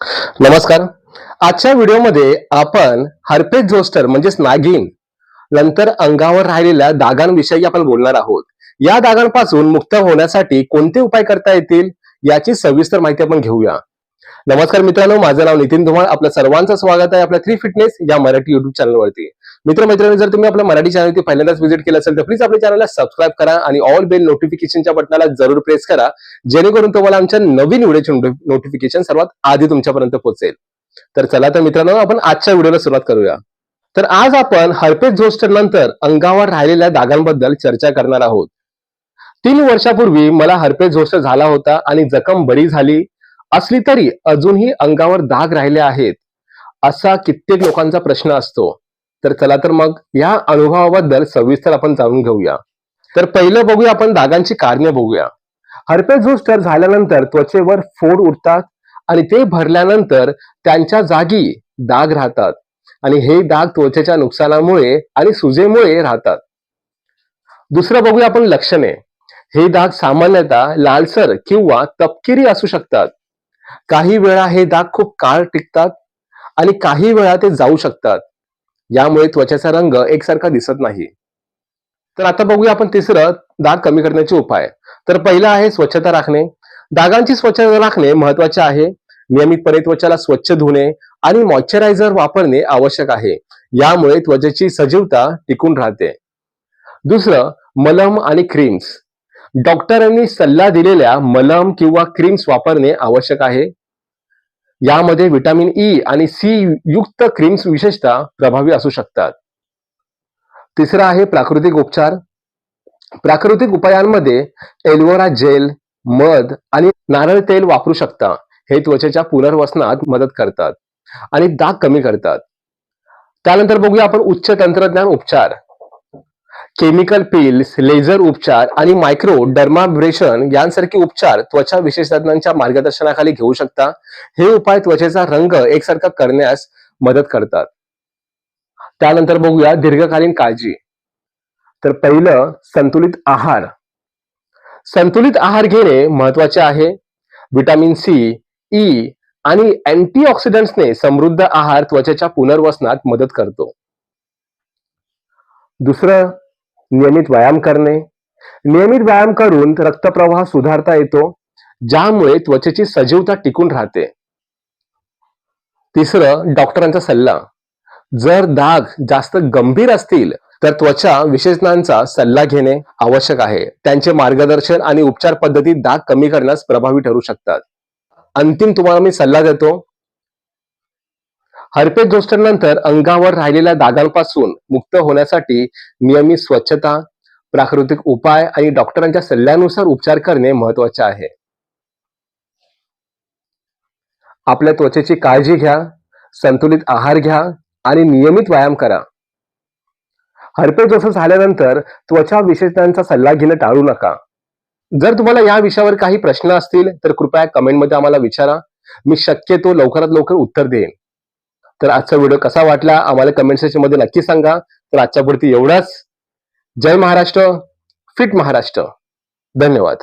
नमस्कार. आजच्या व्हिडिओमध्ये आपण हर्पेज झोस्टर म्हणजेच नागिन नंतर अंगावर राहिलेल्या दागांविषयी आपण बोलणार आहोत. या दागांपासून मुक्त होण्यासाठी कोणते उपाय करता येतील याची सविस्तर माहिती आपण घेऊया. नमस्कार मित्रांनो माझं नाव नितीन धुमाळ. आपलं सर्वांचं स्वागत आहे आपल्या थ्री फिटनेस या मराठी युट्यूब चॅनलवरती मित्र मैत्रिणी जर तुम्ही आपल्या मराठी चॅनलवरती पहिल्यांदाच व्हिजिट केलं असेल तर प्लीज आपल्या चॅनलला सबस्क्राईब करा आणि ऑल बेल नोटिफिकेशनच्या बटनाला जरूर प्रेस करा जेणेकरून तुम्हाला आमच्या नवीन व्हिडिओचे नोटिफिकेशन सर्वात आधी तुमच्यापर्यंत पोहोचेल. तर चला तर मित्रांनो आपण आजच्या व्हिडिओला सुरुवात करूया. तर आज आपण हर्पेज झोस्टर नंतर अंगावर राहिलेल्या दागांबद्दल चर्चा करणार आहोत. तीन वर्षापूर्वी मला हर्पेज झोस्टर झाला होता आणि जखम बरी झाली असली तरी अजूनही अंगावर दाग राहिले आहेत असा कित्येक लोकांचा प्रश्न असतो. तर चला तर मग या अनुभवाबद्दल सविस्तर आपण जाणून घेऊया. तर पहिलं बघूया आपण दागांची कारणे बघूया. हर्पेस झोस्टर झाल्यानंतर त्वचेवर फोड उठतात आणि ते भरल्यानंतर त्यांच्या जागी दाग राहतात. आणि हे दाग त्वचेच्या नुकसानामुळे आणि सुजेमुळे राहतात. दुसरं बघूया आपण लक्षणे. हे दाग सामान्यतः लालसर किंवा तपकिरी असू शकतात. काही वेळा हे दाग खूप काळ टिकतात आणि काही वेळा ते जाऊ शकतात. यामुळे त्वचेचा रंग एकसारखा दिसत नाही. तर आता बघूया आपण तिसरं दाग कमी करण्याचे उपाय. तर पहिलं आहे स्वच्छता राखणे. दागांची स्वच्छता राखणे महत्त्वाचे आहे. नियमितपणे त्वचेला स्वच्छ धुणे आणि मॉइश्चरायझर वापरणे आवश्यक आहे. यामुळे त्वचेची सजीवता टिकून राहते. दुसरं मलम आणि क्रीम्स डॉक्टरांनी सल्ला दिलेल्या मलम किंवा क्रीम्स वापरणे आवश्यक आहे. यामध्ये व्हिटॅमिन ई आणि सी युक्त क्रीम्स विशेषतः प्रभावी असू शकतात. तिसरा आहे प्राकृतिक उपचार. प्राकृतिक उपायांमध्ये एल्वोरा जेल मध आणि नारळ तेल वापरू शकता. हे त्वचेच्या पुनर्वसनात मदत करतात आणि दाग कमी करतात. त्यानंतर बघूया आपण उच्च तंत्रज्ञान उपचार. केमिकल पिल्स लेझर उपचार आणि मायक्रो डर्माब्रेशन यांसारखे उपचार त्वचा विशेषज्ञांच्या मार्गदर्शनाखाली घेऊ शकता. हे उपाय त्वचेचा रंग एकसारखा करण्यास मदत करतात. त्यानंतर बघूया दीर्घकालीन काळजी. तर पहिलं संतुलित आहार. संतुलित आहार घेणे महत्त्वाचे आहे. विटामिन सी ई आणि अँटीऑक्सिडंट्सने समृद्ध आहार त्वचेच्या पुनर्वसनात मदत करतो. दुसरं नियमित व्यायाम करणे. नियमित व्यायाम करून रक्तप्रवाह सुधारता येतो ज्यामुळे त्वचेची सजीवता टिकून राहते. तिसरं डॉक्टरांचा सल्ला. जर दाग जास्त गंभीर असतील तर त्वचा विशेषज्ञांचा सल्ला घेणे आवश्यक आहे. त्यांचे मार्गदर्शन आणि उपचार पद्धती दाग कमी करण्यास प्रभावी ठरू शकतात. अंतिम तुम्हाला मी सल्ला देतो हर्पेज झोस्टर नंतर अंगावर राहिलेल्या दागांपासून मुक्त होण्यासाठी नियमित स्वच्छता प्राकृतिक उपाय आणि डॉक्टरांच्या सल्ल्यानुसार उपचार करणे महत्त्वाचे आहे. आपल्या त्वचेची काळजी घ्या संतुलित आहार घ्या आणि नियमित व्यायाम करा. हर्पेज झोस्टर झाल्यानंतर त्वचा विशेषज्ञांचा सल्ला घेणं टाळू नका. जर तुम्हाला या विषयावर काही प्रश्न असतील तर कृपया कमेंटमध्ये आम्हाला विचारा. मी शक्यतो लवकरात लवकर उत्तर देईन. तर आजचा व्हिडिओ कसा वाटला आम्हाला कमेंट सेक्शनमध्ये नक्की सांगा. तर आजच्या पुरती एवढाच. जय महाराष्ट्र फिट महाराष्ट्र. धन्यवाद.